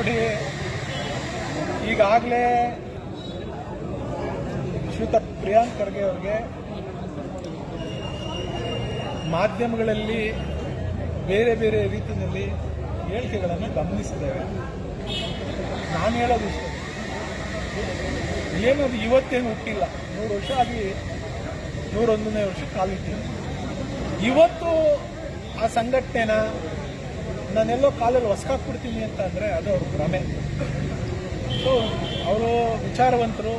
ನೋಡಿ, ಈಗಾಗಲೇ ಶ್ರೀಯುತ ಪ್ರಿಯಾಂಕ್ ಖರ್ಗೆ ಅವ್ರಿಗೆ ಮಾಧ್ಯಮಗಳಲ್ಲಿ ಬೇರೆ ಬೇರೆ ರೀತಿಯಲ್ಲಿ ಹೇಳಿಕೆಗಳನ್ನು ಗಮನಿಸಿದ್ದೇವೆ. ನಾನು ಹೇಳೋದು ಇಷ್ಟ. ಏನದು ಇವತ್ತೇನು ಹುಟ್ಟಿಲ್ಲ. ನೂರು ವರ್ಷ ಆಗಿ ನೂರೊಂದನೇ ವರ್ಷ ಕಾಲಿಟ್ಟಿದೆ. ಇವತ್ತು ಆ ಸಂಘಟನೆನ ನಾನೆಲ್ಲೋ ಕಾಲಲ್ಲಿ ಹೊಸ್ಕಾಕ್ಬಿಡ್ತೀನಿ ಅಂತ ಅಂದರೆ ಅದು ಅವ್ರ ಭ್ರಮೆ. ಸೊ ಅವರು ವಿಚಾರವಂತರು,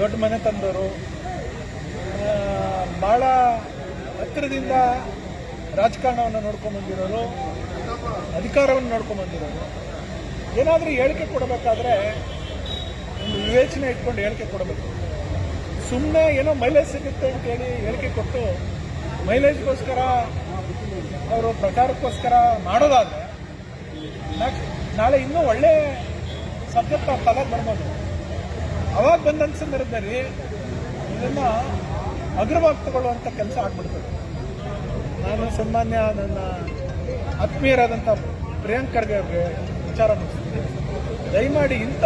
ದೊಡ್ಡ ಮನೆ ತಂದವರು ಭಾಳ ಹತ್ತಿರದಿಂದ ರಾಜಕಾರಣವನ್ನು ನೋಡ್ಕೊಂಡು ಬಂದಿರೋರು, ಅಧಿಕಾರವನ್ನು ನೋಡ್ಕೊಂಡು ಬಂದಿರೋರು. ಏನಾದರೂ ಹೇಳಿಕೆ ಕೊಡಬೇಕಾದ್ರೆ ಒಂದು ವಿವೇಚನೆ ಇಟ್ಕೊಂಡು ಹೇಳಿಕೆ ಕೊಡಬೇಕು. ಸುಮ್ಮನೆ ಏನೋ ಮೈಲೇಜ್ ಸಿಗುತ್ತೆ ಅಂತೇಳಿ ಹೇಳಿಕೆ ಕೊಟ್ಟು ಮೈಲೇಜ್ಗೋಸ್ಕರ ಅವರು ಪ್ರಚಾರಕ್ಕೋಸ್ಕರ ಮಾಡೋದಾದ್ರೆ ನಾಳೆ ಇನ್ನೂ ಒಳ್ಳೆ ಸಬ್ಜೆಕ್ಟ್ ಅವ್ರ ತಲೆಗೆ ಬರ್ಬೋದು. ಅವಾಗ ಬಂದಂಥ ಸಂದರ್ಭದಲ್ಲಿ ಇದನ್ನ ಅಗ್ರವಾಗಿ ತಗೊಳ್ಳುವಂಥ ಕೆಲಸ ಆಗ್ಬಿಡ್ತದೆ. ನಾನು ಸನ್ಮಾನ್ಯ ನನ್ನ ಆತ್ಮೀಯರಾದಂಥ ಪ್ರಿಯಾಂಕ್ ಖರ್ಗೆ ಅವ್ರಿಗೆ ವಿಚಾರ ಮುಗಿಸ್ತೀನಿ ದಯಮಾಡಿ ಇಂಥ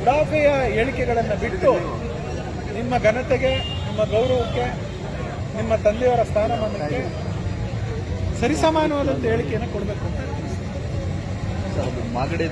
ಉಡಾಫೆಯ ಹೇಳಿಕೆಗಳನ್ನು ಬಿಟ್ಟು ನಿಮ್ಮ ಘನತೆಗೆ, ನಿಮ್ಮ ಗೌರವಕ್ಕೆ ನಿಮ್ಮ ತಂದೆಯವರ ಸ್ಥಾನಮಾನಕ್ಕೆ ಸರಿಸಮಾನವಾದಂಥ ಹೇಳಿಕೆಯನ್ನು ಕೊಡಬೇಕು ಮಾಗಡಿ